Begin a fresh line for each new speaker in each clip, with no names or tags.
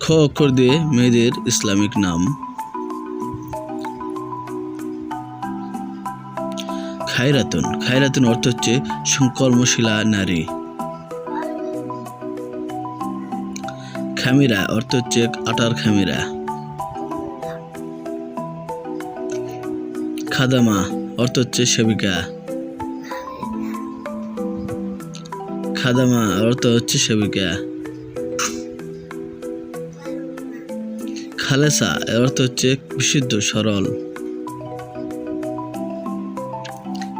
খ অক্ষর দিয়ে মেয়েদের ইসলামিক নাম। খায়রাতুন। খায়রাতুন অর্থ হচ্ছে কর্মশীলা নারী। খামিরা অর্থ হচ্ছে আটার খামিরা। খাদামা অর্থ হচ্ছে সেবিকা। খাদামা অর্থ হচ্ছে সেবিকা। খালেসা, এর অর্থ হচ্ছে বিশুদ্ধ, সরল।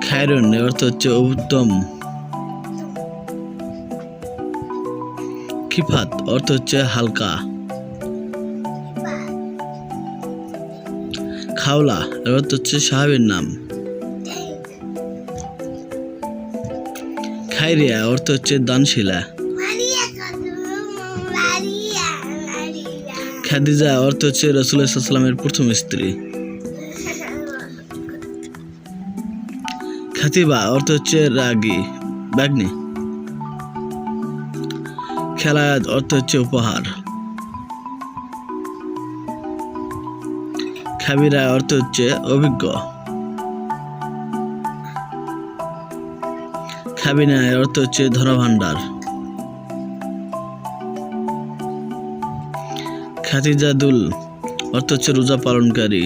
খায়রন, এর অর্থ হচ্ছে উত্তম। খিফাত, অর্থ হচ্ছে হালকা। খাওলা, এর অর্থ হচ্ছে সাহাবের নাম। খাইরিয়া অর্থ হচ্ছে দানশীলা। খাদিজা, অর্থ হচ্ছে রসুল্লাহামের প্রথম স্ত্রী। খাতিবা, অর্থ হচ্ছে রাগী বাগ্নি খেলায়াত, অর্থ হচ্ছে উপহার। খাবিরা, অর্থ হচ্ছে অভিজ্ঞ। খাবিনায়, অর্থ হচ্ছে ধনভাণ্ডার। খাতিজাদুল অর্থ হচ্ছে রোজা পালনকারী।